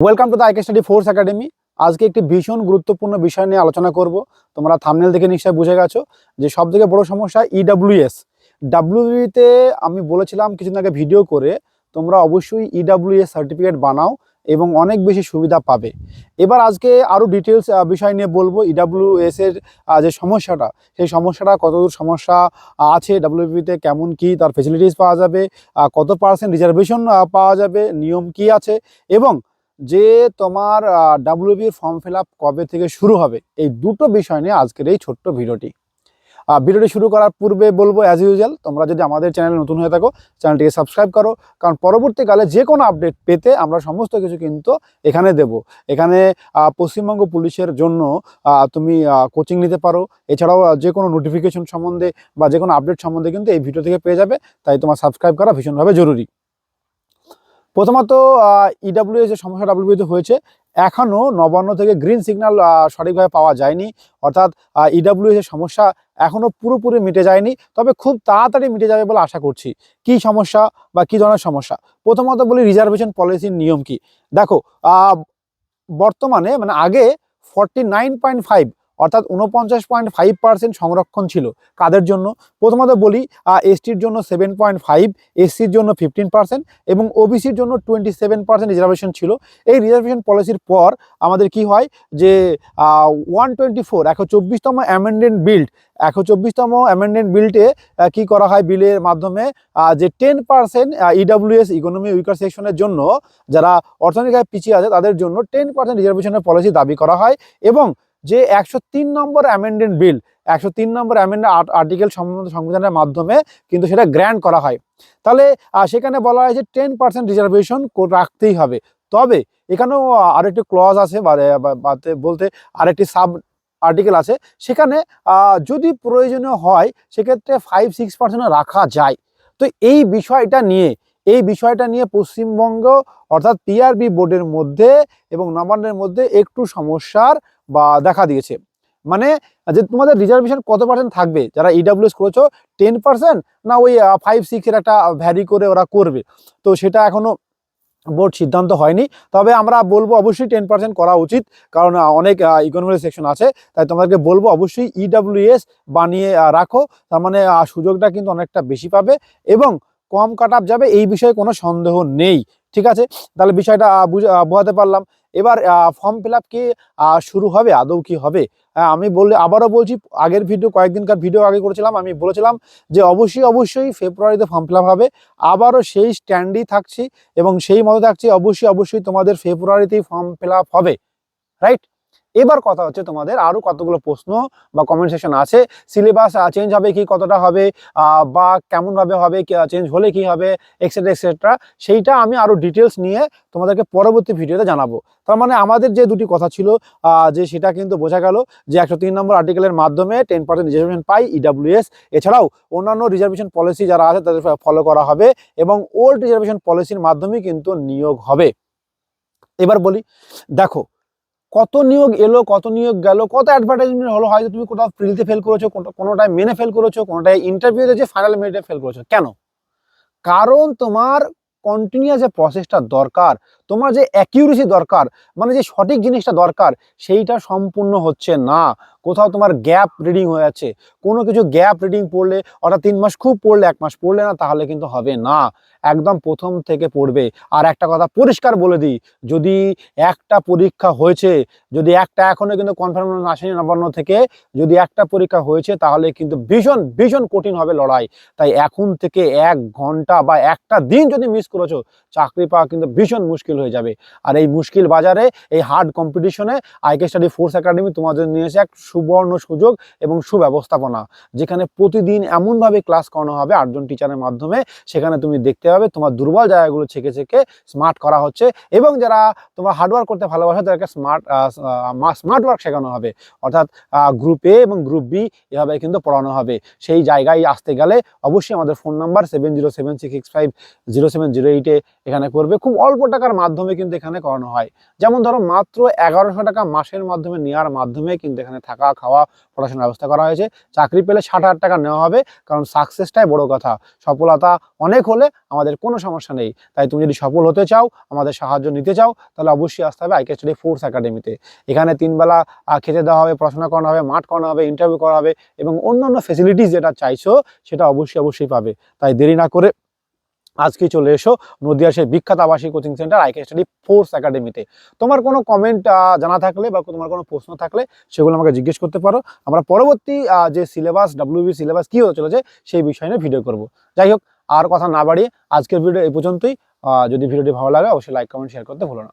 Welcome to the I K study force academy আজকে একটি ভীষণ গুরুত্বপূর্ণ বিষয় নিয়ে আলোচনা করব। তোমরা থামনেল দেখে নিশ্চয়ই বুঝে গেছো যে সব থেকে বড় সমস্যা E ইডাব্লিউএস ডাব্লিউবিতে আমি বলেছিলাম কিছুদিন আগে ভিডিও করে তোমরা অবশ্যই E ইডাব্লিউএস সার্টিফিকেট বানাও এবং অনেক বেশি সুবিধা পাবে। এবার আজকে আরও ডিটেলস বিষয় নিয়ে বলব E ইডাব্লিউএস এর যে সমস্যাটা। সেই সমস্যাটা, কতদূর সমস্যা আছে ডাব্লিউবিতে কেমন কি, তার ফেসিলিটিস পাওয়া যাবে কত পার্সেন্ট রিজার্ভেশন পাওয়া যাবে, নিয়ম কি আছে এবং যে তোমার ডাব্লিউবির ফর্ম ফিল আপ কবে থেকে শুরু হবে, এই দুটো বিষয় নিয়ে আজকের এই ছোট্ট ভিডিওটি। ভিডিওটি শুরু করার পূর্বে বলব অ্যাজ ইউজুয়াল তোমরা যদি আমাদের চ্যানেলে নতুন হয়ে থাকো চ্যানেলটিকে সাবস্ক্রাইব করো, কারণ পরবর্তীকালে যে কোনো আপডেট পেতে আমরা সমস্ত কিছু কিন্তু এখানে দেব। এখানে পশ্চিমবঙ্গ পুলিশের জন্য তুমি কোচিং নিতে পারো। এছাড়াও যে কোনো নোটিফিকেশন সম্বন্ধে বা যে কোনো আপডেট সম্বন্ধে কিন্তু এই ভিডিও থেকে পেয়ে যাবে, তাই তোমার সাবস্ক্রাইব করা ভীষণভাবে জরুরি। প্রথমত ইডাব্লিউএস যে সমস্যা ডাব্লিউবিতে হয়েছে এখনও নবান্ন থেকে গ্রিন সিগন্যাল সঠিকভাবে পাওয়া যায়নি। অর্থাৎ ইডাব্লিউএস এর সমস্যা এখনও পুরোপুরি মিটে যায়নি, তবে খুব তাড়াতাড়ি মিটে যাবে বলে আশা করছি। কি সমস্যা বা কি ধরনের সমস্যা? প্রথমত বলি রিজার্ভেশন পলিসির নিয়ম কি? দেখো বর্তমানে মানে আগে ফর্টি নাইন পয়েন্ট ফাইভ অর্থাৎ উনপঞ্চাশ পয়েন্ট ফাইভ পার্সেন্ট সংরক্ষণ ছিল। কাদের জন্য? প্রথমত বলি এসটির জন্য সেভেন পয়েন্ট ফাইভ, এসসির জন্য ফিফটিন পার্সেন্ট এবং ওবিসির জন্য টোয়েন্টি সেভেন পার্সেন্ট রিজার্ভেশন ছিল। এই রিজার্ভেশন পলিসির পর আমাদের কি হয় যে ওয়ান টোয়েন্টি ফোর, একশো চব্বিশতম অ্যামেন্ডেন্ট বিল্ড একশো চব্বিশতম অ্যামেন্ডেন্ট বিল্ডে কি করা হয় বিলের মাধ্যমে? যে ten percent EWS economy weaker সেকশনের জন্য যারা অর্থনৈতিক পিছিয়ে আছে তাদের জন্য টেন পার্সেন্ট রিজার্ভেশনের পলিসি দাবি করা হয় এবং যে একশো তিন নম্বর অ্যামেন্ডেন্ট বিল একশো তিন নম্বর অ্যামেন্ডেন্ট আর্টিকেল সংবিধানের মাধ্যমে কিন্তু সেটা গ্র্যান্ড করা হয়। তাহলে সেখানে বলা হয় যে টেন পার্সেন্ট রিজার্ভেশন রাখতেই হবে। তবে এখানেও আরেকটি ক্লজ আছে বলতে আরেকটি সাব আর্টিকেল আছে। সেখানে যদি প্রয়োজনীয় হয়, সেক্ষেত্রে ফাইভ সিক্স পার্সেন্ট রাখা যায়। তো এই বিষয়টা নিয়ে, এই বিষয়টা নিয়ে পশ্চিমবঙ্গ, অর্থাৎ পিআরবি বোর্ডের মধ্যে এবং নবান্নের মধ্যে একটু সমস্যার বা দেখা দিয়েছে। মানে যে তোমাদের রিজার্ভেশন কত পার্সেন্ট থাকবে? যারা ইডাব্লিউএস করেছ টেন পার্সেন্ট না ওই ফাইভ সিক্সের একটা ভ্যারি করে ওরা করবে? তো সেটা এখনও বোর্ড সিদ্ধান্ত হয়নি। তবে আমরা বলব অবশ্যই টেন পার্সেন্ট করা উচিত। কারণ অনেক ইকোনমিক সেকশন আছে। তাই তোমাদেরকে বলব অবশ্যই ইডাব্লিউএস বানিয়ে রাখো। তার মানে সুযোগটা কিন্তু অনেকটা বেশি পাবে এবং কম কাট যাবে। এই বিষয়ে কোনো সন্দেহ নেই। ঠিক আছে? তাহলে বিষয়টা বোঝাতে পারলাম। এবার ফর্ম ফিল আপ কি শুরু হবে, আদৌ কি হবে? আমি বললে, আবারও বলছি, আগের ভিডিও কয়েকদিনকার ভিডিও আগে করেছিলাম, আমি বলেছিলাম যে অবশ্যই অবশ্যই ফেব্রুয়ারিতে ফর্ম ফিল হবে। আবারও সেই স্ট্যান্ডই থাকছি এবং সেই মতো থাকছি, অবশ্যই অবশ্যই তোমাদের ফেব্রুয়ারিতেই ফর্ম ফিল হবে। রাইট এবার কথা হচ্ছে তোমাদের আরও কতগুলো প্রশ্ন বা কমেন্ট সেকশন আছে। সিলেবাস চেঞ্জ হবে কি, কতটা হবে বা কেমন ভাবে হবে চেঞ্জ হলে কি হবে এক্সেট্রা এক্সেট্রা সেইটা আমি আরও ডিটেলস নিয়ে তোমাদেরকে পরবর্তী ভিডিওতে জানাব। তার মানে আমাদের যে দুটি কথা ছিল যে সেটা কিন্তু বোঝা গেল যে একশো তিন নম্বর আর্টিকেলের মাধ্যমে টেন পার্সেন্ট রিজার্ভেশন পাই ইডাব্লিউএস এছাড়াও অন্যান্য রিজার্ভেশন পলিসি যারা আছে, তাদের ফলো করা হবে এবং ওল্ড রিজার্ভেশন পলিসির মাধ্যমেই কিন্তু নিয়োগ হবে। এবার বলি, দেখো কত নিয়োগ এলো, কত নিয়োগ গেল, কত অ্যাডভার্টাইজমেন্ট হলো, হয়তো তুমি কোথাও ফ্রিতে ফেল করেছ কোনটা- কোনোটায় মেনে ফেল করেছ, কোনোটায় ইন্টারভিউতে যে ফাইনাল মেরিটে ফেল করেছ। কেন? কারণ তোমার কন্টিনিউয়াস যে প্রসেসটা দরকার, তোমার যে অ্যাকিউরেসি দরকার মানে যে সঠিক জিনিসটা দরকার, সেইটা সম্পূর্ণ হচ্ছে না। কোথাও তোমার গ্যাপ রিডিং হয়ে যাচ্ছে, কোনো কিছু গ্যাপ রিডিং পড়লে, অর্থাৎ তিন মাস খুব পড়লে, এক মাস পড়লে না, তাহলে কিন্তু হবে না। একদম প্রথম থেকে পড়বে। আর একটা কথা পরিষ্কার বলে দিই, যদি একটা পরীক্ষা হয়েছে, যদি একটা এখনও কিন্তু কনফার্মেশন আসেনি নবান্ন থেকে, যদি একটা পরীক্ষা হয়েছে, তাহলে কিন্তু ভীষণ ভীষণ কঠিন হবে লড়াই। তাই এখন থেকে এক ঘণ্টা বা একটা দিন যদি মিস করেছ, চাকরি পাওয়া কিন্তু ভীষণ মুশকিল হয়ে যাবে। আর এই মুশকিল বাজারে, এই হার্ড কম্পিটিশনে আইকে স্টাডি ফোর্স একাডেমি তোমাদের নিয়ে এসে এক সুবর্ণ সুযোগ এবং সুব্যবস্থাপনা, যেখানে প্রতিদিন এমনভাবে ক্লাস করানো হবে আটজন টিচারের মাধ্যমে, সেখানে তুমি দেখতে পাবে তোমার দুর্বল জায়গাগুলো ছেকে ছেকে স্মার্ট করা হচ্ছে এবং যারা তোমার হার্ডওয়ার্ক করতে ভালোবাসো, তাদেরকে স্মার্ট স্মার্ট ওয়ার্ক শেখানো হবে। অর্থাৎ গ্রুপ এ এবং গ্রুপ বি এভাবে কিন্তু পড়ানো হবে। সেই জায়গায় আসতে গেলে অবশ্যই আমাদের phone number seven zero seven six six five zero seven zero এইটে এখানে করবে। খুব অল্প টাকার মাধ্যমে কিন্তু এখানে করানো হয়। যেমন ধরো মাত্র এগারোশো টাকা মাসের মাধ্যমে নেওয়ার মাধ্যমে কিন্তু এখানে থাকা থাকা, খাওয়া, পড়াশোনার ব্যবস্থা করা হয়েছে। চাকরি পেলে ষাট হাজার টাকা নেওয়া হবে, কারণ সাকসেসটাই বড় কথা। সফলতা অনেক হলে আমাদের কোনো সমস্যা নেই। তাই তুমি যদি সফল হতে চাও, আমাদের সাহায্য নিতে চাও, তাহলে অবশ্যই আসতে হবে আইকে স্টাডি ফোর্স একাডেমিতে এখানে তিনবেলা খেতে দেওয়া হবে, পড়াশোনা করানো হবে, মাঠ করানো হবে ইন্টারভিউ করা হবে এবং অন্যান্য ফেসিলিটিস যেটা চাইছো, সেটা অবশ্যই অবশ্যই পাবে। তাই দেরি না করে আজকে চলে এসো নদিয়ার সেই বিখ্যাত আবাসিক coaching centre IK study force একাডেমিতে। তোমার কোনো কমেন্ট জানা থাকলে বা তোমার কোনো প্রশ্ন থাকলে সেগুলো আমাকে জিজ্ঞেস করতে পারো। আমরা পরবর্তী যে সিলেবাস ডাব্লিউবি সিলেবাস কী হতে চলেছে সেই বিষয় নিয়ে ভিডিও করব। যাই হোক, আর কথা না বাড়িয়ে আজকের ভিডিও এই পর্যন্তই। যদি ভিডিওটি ভালো লাগে, অবশ্যই লাইক কমেন্ট শেয়ার করতে ভুলো না।